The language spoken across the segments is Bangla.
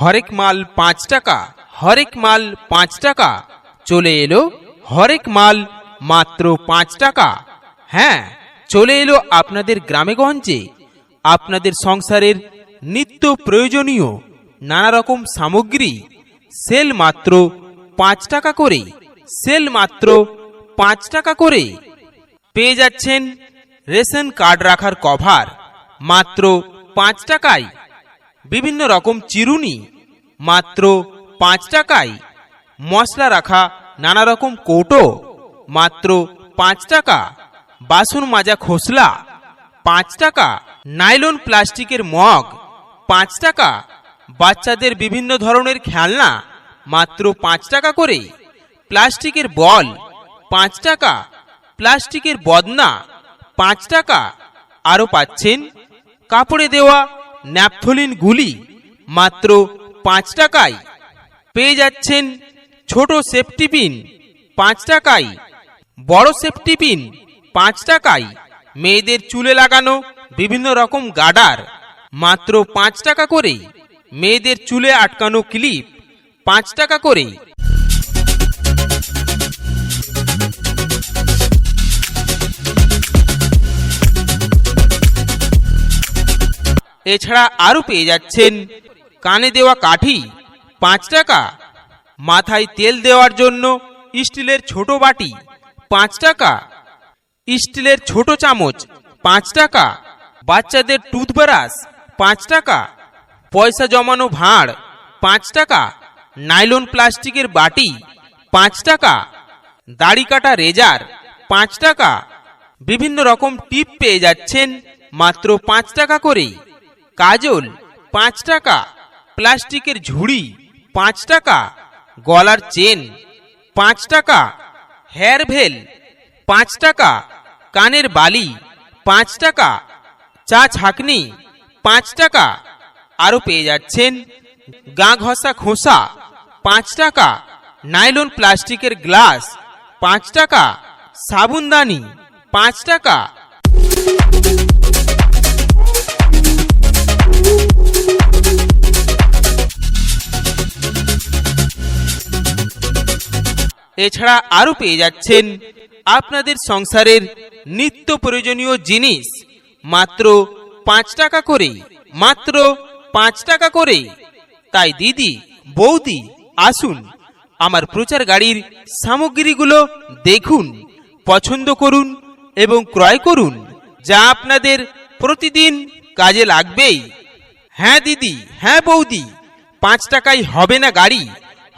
হরেক মাল পাঁচ টাকা, হরেক মাল পাঁচ টাকা। চলে এলো হরেক মাল মাত্র পাঁচ টাকা। হ্যাঁ চলে এলো আপনাদের গ্রামেগঞ্জে আপনাদের সংসারের নিত্য প্রয়োজনীয় নানা রকম সামগ্রী, সেল মাত্র পাঁচ টাকা করে, সেল মাত্র পাঁচ টাকা করে। পেয়ে যাচ্ছেন রেশন কার্ড রাখার কভার, মাত্র পাঁচ টাকায়। বিভিন্ন রকম চিরুনি, মাত্র পাঁচ টাকায় মশলা রাখা নানা রকম কৌটো, মাত্র পাঁচ টাকা, বাসন মাজা খোসলা, পাঁচ টাকা, নাইলন প্লাস্টিকের মগ, পাঁচ টাকা, বাচ্চাদের বিভিন্ন ধরনের খেলনা, মাত্র পাঁচ টাকা করে, প্লাস্টিকের বল, পাঁচ টাকা, প্লাস্টিকের বদনা, পাঁচ টাকা, আরও পাচ্ছেন কাপড়ে দেওয়া ন্যাপথলিন গুলি মাত্র পাঁচ টাকায়। পেয়ে যাচ্ছেন ছোট সেফটি পিন পাঁচ টাকায়, বড় সেফটি পিন পাঁচ টাকায়। মেয়েদের চুলে লাগানো বিভিন্ন রকম গার্ডার মাত্র পাঁচ টাকা করে মেয়েদের চুলে আটকানো ক্লিপ পাঁচ টাকা করে এছাড়া আরও পেয়ে যাচ্ছেন কানে দেওয়া কাঠি পাঁচ টাকা, মাথায় তেল দেওয়ার জন্য স্টিলের ছোট বাটি পাঁচ টাকা, স্টিলের ছোট চামচ পাঁচ টাকা, বাচ্চাদের টুথব্রাশ পাঁচ টাকা, পয়সা জমানো ভাঁড় পাঁচ টাকা, নাইলন প্লাস্টিকের বাটি পাঁচ টাকা, দাড়ি কাটা রেজার পাঁচ টাকা। বিভিন্ন রকম টিপ পেয়ে যাচ্ছেন মাত্র পাঁচ টাকা করে কাজল, পাঁচ টাকা। প্লাস্টিকের ঝুড়ি, পাঁচ টাকা। গলার চেন, পাঁচ টাকা। হেয়ার ভেল, পাঁচ টাকা। কানের বালি, পাঁচ টাকা। চা ছাকনি, পাঁচ টাকা। আরও পেয়ে যাচ্ছেন গা ঘষা খোসা, পাঁচ টাকা। নাইলন প্লাস্টিকের গ্লাস, পাঁচ টাকা। সাবুনদানি, পাঁচ টাকা। এছাড়া আরও পেয়ে যাচ্ছেন আপনাদের সংসারের নিত্য প্রয়োজনীয় জিনিস। মাত্র পাঁচ টাকা করে মাত্র পাঁচ টাকা করে তাই দিদি, বৌদি, আসুন আমার প্রচার গাড়ির সামগ্রীগুলো দেখুন, পছন্দ করুন এবং ক্রয় করুন, যা আপনাদের প্রতিদিন কাজে লাগবেই। হ্যাঁ দিদি হ্যাঁ বৌদি, পাঁচ টাকায় হবে না গাড়ি,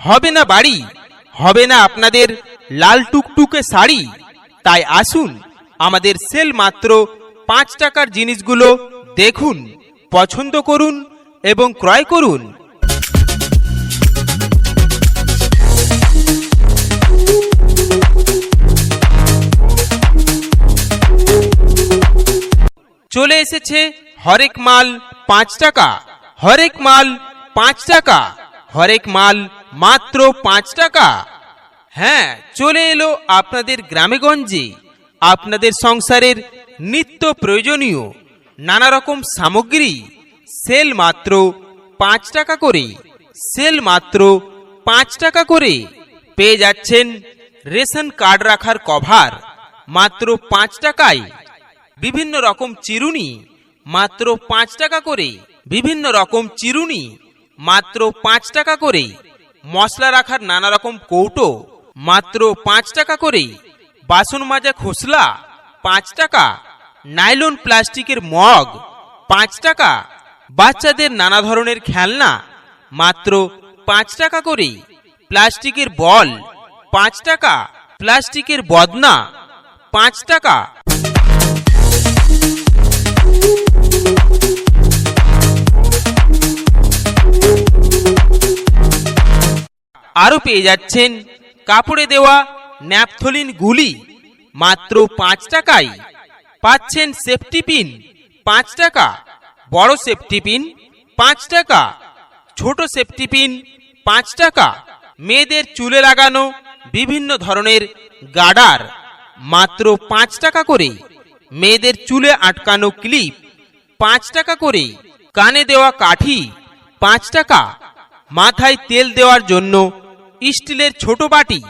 হবে না বাড়ি। হবে না আপনাদের লাল টুকটুকে শাড়ি? তাই আসুন, আমাদের সেল মাত্র পাঁচ টাকার জিনিসগুলো দেখুন, পছন্দ করুন এবং ক্রয় করুন। চলে এসেছে হরেক মাল পাঁচ টাকা। হরেক মাল পাঁচ টাকা। হরেক মাল মাত্র পাঁচ টাকা। হ্যাঁ চলে এলো আপনাদের গ্রামেগঞ্জে। আপনাদের সংসারের নিত্য প্রয়োজনীয় নানা রকম সামগ্রী। সেল মাত্র পাঁচ টাকা করে। সেল মাত্র পাঁচ টাকা করে। পেয়ে যাচ্ছেন রেশন কার্ড রাখার কভার। মাত্র পাঁচ টাকায়। বিভিন্ন রকম চিরুনি। মাত্র পাঁচ টাকা করে। বিভিন্ন রকম চিরুনি। মাত্র পাঁচ টাকা করে। মশলা রাখার নানা রকম কৌটো, মাত্র পাঁচ টাকা করে বাসন মাজা খোসলা, পাঁচ টাকা। নাইলন প্লাস্টিকের মগ, পাঁচ টাকা। বাচ্চাদের নানা ধরনের খেলনা, মাত্র পাঁচ টাকা করে প্লাস্টিকের বল, পাঁচ টাকা। প্লাস্টিকের বদনা, পাঁচ টাকা। আরও পেয়ে যাচ্ছেন। কাপড়ে দেওয়া ন্যাপথলিন গুলি মাত্র পাঁচ টাকায়। পাচ্ছেন সেফটি পিন পাঁচ টাকা, বড় সেফটি পিন পাঁচ টাকা, ছোট সেফটি পিন পাঁচ টাকা, মেয়েদের চুলে লাগানো বিভিন্ন ধরনের গার্ডার মাত্র পাঁচ টাকা করে। মেয়েদের চুলে আটকানো ক্লিপ পাঁচ টাকা করে। কানে দেওয়া কাঠি পাঁচ টাকা। মাথায় তেল দেওয়ার জন্য স্টিলের ছোট বাটি,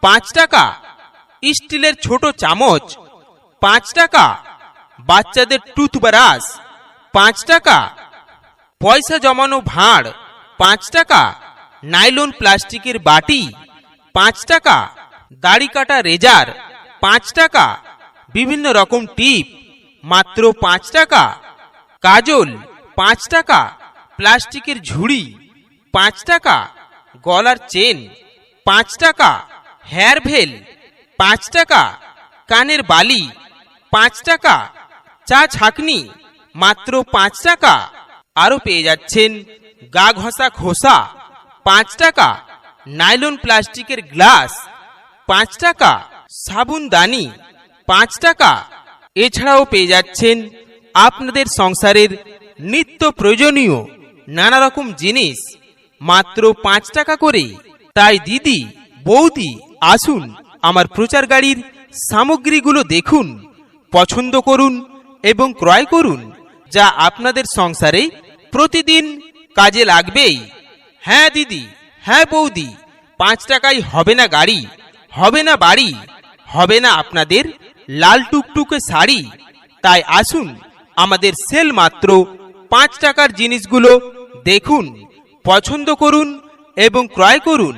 পাঁচ টাকা। স্টিলের ছোট চামচ, পাঁচ টাকা। বাচ্চাদের টুথব্রাশ, পাঁচ টাকা। পয়সা জমানো ভাঁড়, পাঁচ টাকা। নাইলন প্লাস্টিকের বাটি, পাঁচ টাকা। দাড়ি কাটা রেজার, পাঁচ টাকা। বিভিন্ন রকম টিপ, মাত্র পাঁচ টাকা। কাজল, পাঁচ টাকা। প্লাস্টিকের ঝুড়ি, পাঁচ টাকা। গলার চেন, পাঁচ টাকা, হেয়ার ভেল, পাঁচ টাকা, কানের বালি, পাঁচ টাকা, চা ছাকনি, মাত্র পাঁচ টাকা। আরও পেয়ে যাচ্ছেন গা ঘষা খোসা, পাঁচ টাকা, নাইলন প্লাস্টিকের গ্লাস, পাঁচ টাকা সাবুনদানি পাঁচ টাকা। এছাড়াও পেয়ে যাচ্ছেন আপনাদের সংসারের নিত্য প্রয়োজনীয় নানা রকম জিনিস। মাত্র পাঁচ টাকা করে। তাই দিদি, বৌদি, আসুন আমার প্রচার গাড়ির সামগ্রীগুলো দেখুন, পছন্দ করুন এবং ক্রয় করুন, যা আপনাদের সংসারে প্রতিদিন কাজে লাগবেই। হ্যাঁ দিদি হ্যাঁ বৌদি, পাঁচ টাকায় হবে না গাড়ি, হবে না বাড়ি, হবে না আপনাদের লাল টুকটুকে শাড়ি। তাই আসুন আমাদের সেল মাত্র পাঁচ টাকার জিনিসগুলো দেখুন। পছন্দ করুন এবং ক্রয় করুন।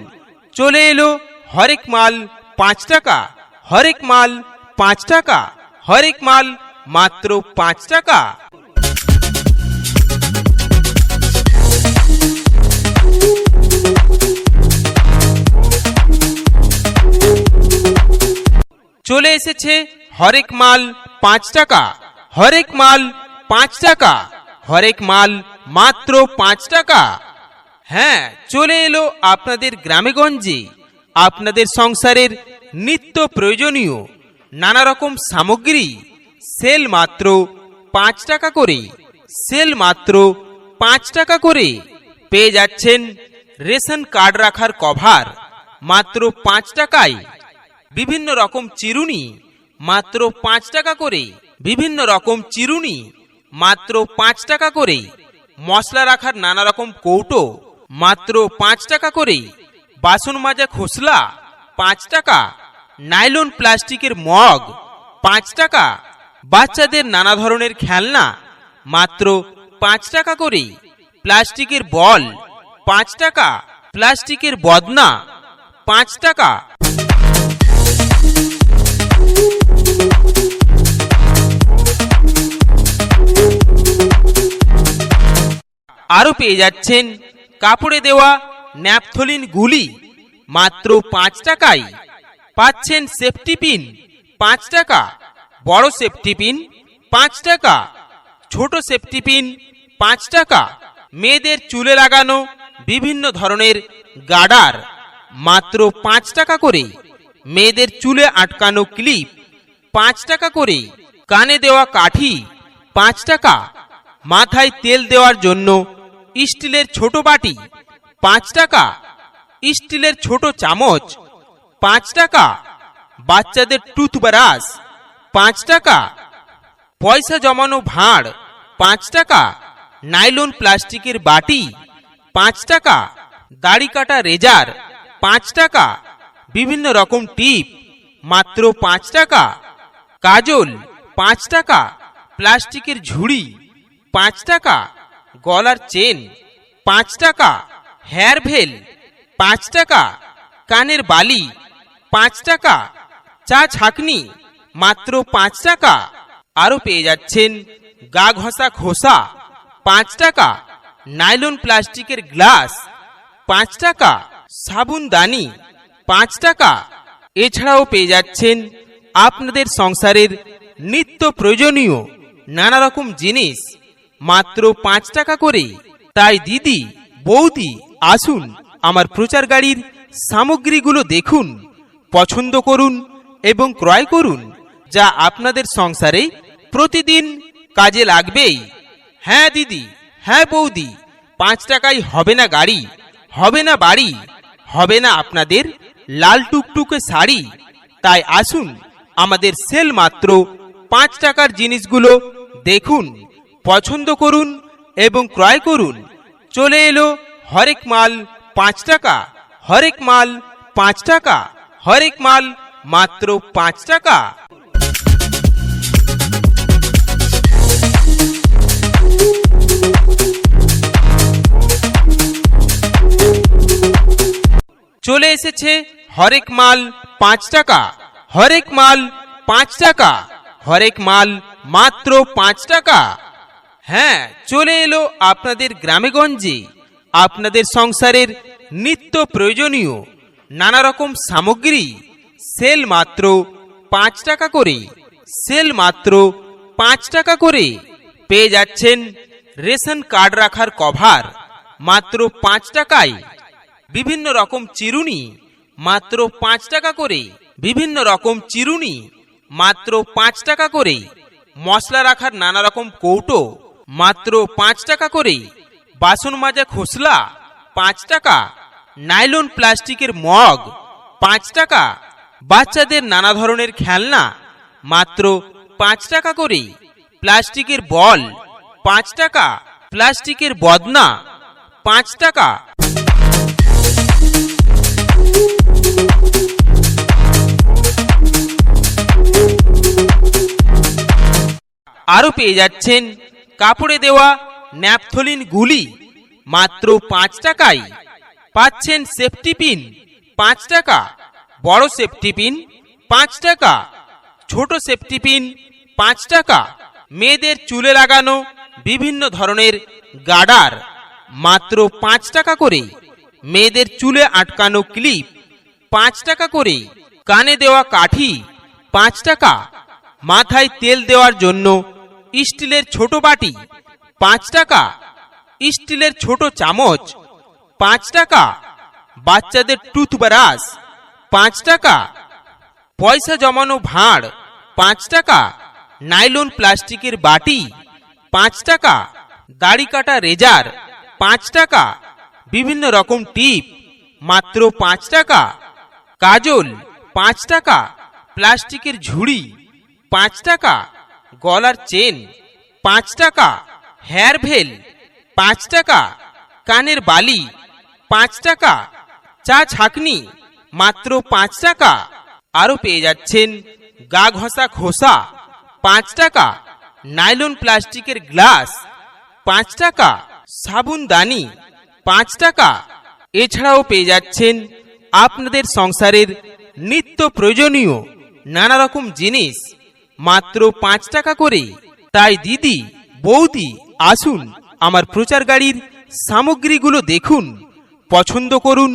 চলে এলো হরেক মাল পাঁচ টাকা, হরেক মাল পাঁচ টাকা, হরেক মাল মাত্র পাঁচ টাকা। চলে এসেছে হরেক মাল পাঁচ টাকা, হরেক মাল পাঁচ টাকা, হরেক মাল মাত্র পাঁচ টাকা। হ্যাঁ চলে এলো আপনাদের গ্রামেগঞ্জে। আপনাদের সংসারের নিত্য প্রয়োজনীয় নানা রকম সামগ্রী। সেল মাত্র পাঁচ টাকা করে। সেল মাত্র পাঁচ টাকা করে। পেয়ে যাচ্ছেন রেশন কার্ড রাখার কভার। মাত্র পাঁচ টাকায়। বিভিন্ন রকম চিরুনি। মাত্র পাঁচ টাকা করে। বিভিন্ন রকম চিরুনি। মাত্র পাঁচ টাকা করে। মশলা রাখার নানা রকম কৌটো। মাত্র পাঁচ টাকা করে বাসন মাজা খোসলা, পাঁচ টাকা। নাইলন প্লাস্টিকের মগ, পাঁচ টাকা। বাচ্চাদের নানা ধরনের খেলনা, মাত্র পাঁচ টাকা করে প্লাস্টিকের বল, পাঁচ টাকা। প্লাস্টিকের বদনা, পাঁচ টাকা। আরও পেয়ে যাচ্ছেন কাপড়ে দেওয়া ন্যাপথলিন গুলি মাত্র পাঁচ টাকায় পাচ্ছেন সেফটি পিন পাঁচ টাকা, বড় সেফটি পিন পাঁচ টাকা, ছোট সেফটি পিন পাঁচ টাকা, মেয়েদের চুলে লাগানো বিভিন্ন ধরনের গার্ডার মাত্র পাঁচ টাকা করে, মেয়েদের চুলে আটকানো ক্লিপ পাঁচ টাকা করে, কানে দেওয়া কাঠি পাঁচ টাকা, মাথায় তেল দেওয়ার জন্য স্টিলের ছোট বাটি, পাঁচ টাকা। স্টিলের ছোট চামচ, পাঁচ টাকা। বাচ্চাদের টুথব্রাশ, পাঁচ টাকা। পয়সা জমানো ভাঁড়, পাঁচ টাকা। নাইলন প্লাস্টিকের বাটি, পাঁচ টাকা। দাড়ি কাটা রেজার, পাঁচ টাকা। বিভিন্ন রকম টিপ, মাত্র পাঁচ টাকা। কাজল, পাঁচ টাকা। প্লাস্টিকের ঝুড়ি, পাঁচ টাকা। গলার চেন, পাঁচ টাকা হেয়ার ভেল পাঁচ টাকা, কানের বালি, পাঁচ টাকা, চা ছাকনি, মাত্র পাঁচ টাকা। আরও পেয়ে যাচ্ছেন গা ঘষা খোসা, পাঁচ টাকা, নাইলন প্লাস্টিকের গ্লাস, পাঁচ টাকা সাবুনদানি পাঁচ টাকা। এছাড়াও পেয়ে যাচ্ছেন আপনাদের সংসারের নিত্য প্রয়োজনীয় নানা রকম জিনিস। মাত্র পাঁচ টাকা করে। তাই দিদি, বৌদি, আসুন আমার প্রচার গাড়ির সামগ্রীগুলো দেখুন, পছন্দ করুন এবং ক্রয় করুন, যা আপনাদের সংসারে প্রতিদিন কাজে লাগবেই। হ্যাঁ দিদি হ্যাঁ বৌদি, পাঁচ টাকায় হবে না গাড়ি, হবে না বাড়ি, হবে না আপনাদের লাল টুকটুকে শাড়ি। তাই আসুন আমাদের সেল মাত্র পাঁচ টাকার জিনিসগুলো দেখুন। পছন্দ করুন এবং ক্রয় করুন। চলে এলো হরেক মাল পাঁচ টাকা, হরেক মাল পাঁচ টাকা, হরেক মাল মাত্র পাঁচ টাকা। চলে এসেছে হরেক মাল পাঁচ টাকা, হরেক মাল পাঁচ টাকা, হরেক মাল মাত্র পাঁচ টাকা। হ্যাঁ চলে এলো আপনাদের গ্রামেগঞ্জে। আপনাদের সংসারের নিত্য প্রয়োজনীয় নানা রকম সামগ্রী। সেল মাত্র পাঁচ টাকা করে। সেল মাত্র পাঁচ টাকা করে। পেয়ে যাচ্ছেন রেশন কার্ড রাখার কভার। মাত্র পাঁচ টাকায়। বিভিন্ন রকম চিরুনি। মাত্র পাঁচ টাকা করে। বিভিন্ন রকম চিরুনি। মাত্র পাঁচ টাকা করে। মশলা রাখার নানা রকম কৌটো। মাত্র পাঁচ টাকা করে বাসন মাজা খোসলা, পাঁচ টাকা। নাইলন প্লাস্টিকের মগ, পাঁচ টাকা। বাচ্চাদের নানা ধরনের খেলনা, মাত্র পাঁচ টাকা করে প্লাস্টিকের বল, পাঁচ টাকা। প্লাস্টিকের বদনা, পাঁচ টাকা। আরও পেয়ে যাচ্ছেন কাপড়ে দেওয়া ন্যাপথলিন গুলি মাত্র পাঁচ টাকায়। পাচ্ছেন সেফটি পিন পাঁচ টাকা, বড় সেফটি পিন পাঁচ টাকা, ছোট সেফটি পিন পাঁচ টাকা, মেয়েদের চুলে লাগানো বিভিন্ন ধরনের গার্ডার মাত্র পাঁচ টাকা করে, মেয়েদের চুলে আটকানো ক্লিপ পাঁচ টাকা করে, কানে দেওয়া কাঠি পাঁচ টাকা, মাথায় তেল দেওয়ার জন্য স্টিলের ছোট বাটি, পাঁচ টাকা। স্টিলের ছোট চামচ, পাঁচ টাকা। বাচ্চাদের টুথব্রাশ, পাঁচ টাকা। পয়সা জমানো ভাঁড়, পাঁচ টাকা। নাইলন প্লাস্টিকের বাটি, পাঁচ টাকা। দাড়ি কাটা রেজার, পাঁচ টাকা। বিভিন্ন রকম টিপ, মাত্র পাঁচ টাকা। কাজল, পাঁচ টাকা। প্লাস্টিকের ঝুড়ি, পাঁচ টাকা। গলার চেন, পাঁচ টাকা, হেয়ার ভেল, পাঁচ টাকা, কানের বালি, পাঁচ টাকা, চা ছাকনি, মাত্র পাঁচ টাকা। আরও পেয়ে যাচ্ছেন গা ঘষা খোসা, পাঁচ টাকা, নাইলন প্লাস্টিকের গ্লাস, পাঁচ টাকা সাবুনদানি পাঁচ টাকা। এছাড়াও পেয়ে যাচ্ছেন আপনাদের সংসারের নিত্য প্রয়োজনীয় নানা রকম জিনিস। মাত্র পাঁচ টাকা করে তাই দিদি, বৌদি, আসুন আমার প্রচার গাড়ির সামগ্রীগুলো দেখুন, পছন্দ করুন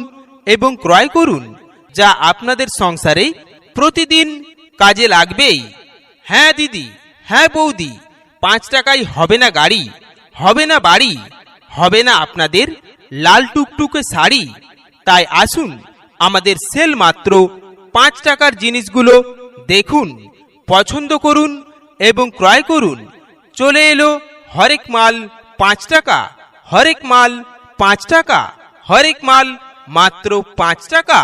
এবং ক্রয় করুন, যা আপনাদের সংসারে প্রতিদিন কাজে লাগবেই। হ্যাঁ দিদি হ্যাঁ বৌদি, পাঁচ টাকায় হবে না গাড়ি, হবে না বাড়ি, হবে না আপনাদের লাল টুকটুকে শাড়ি। তাই আসুন আমাদের সেল মাত্র পাঁচ টাকার জিনিসগুলো দেখুন। পছন্দ করুন এবং ক্রয় করুন। চলে এলো হরেক মাল পাঁচ টাকা, হরেক মাল পাঁচ টাকা, হরেক মাল মাত্র পাঁচ টাকা।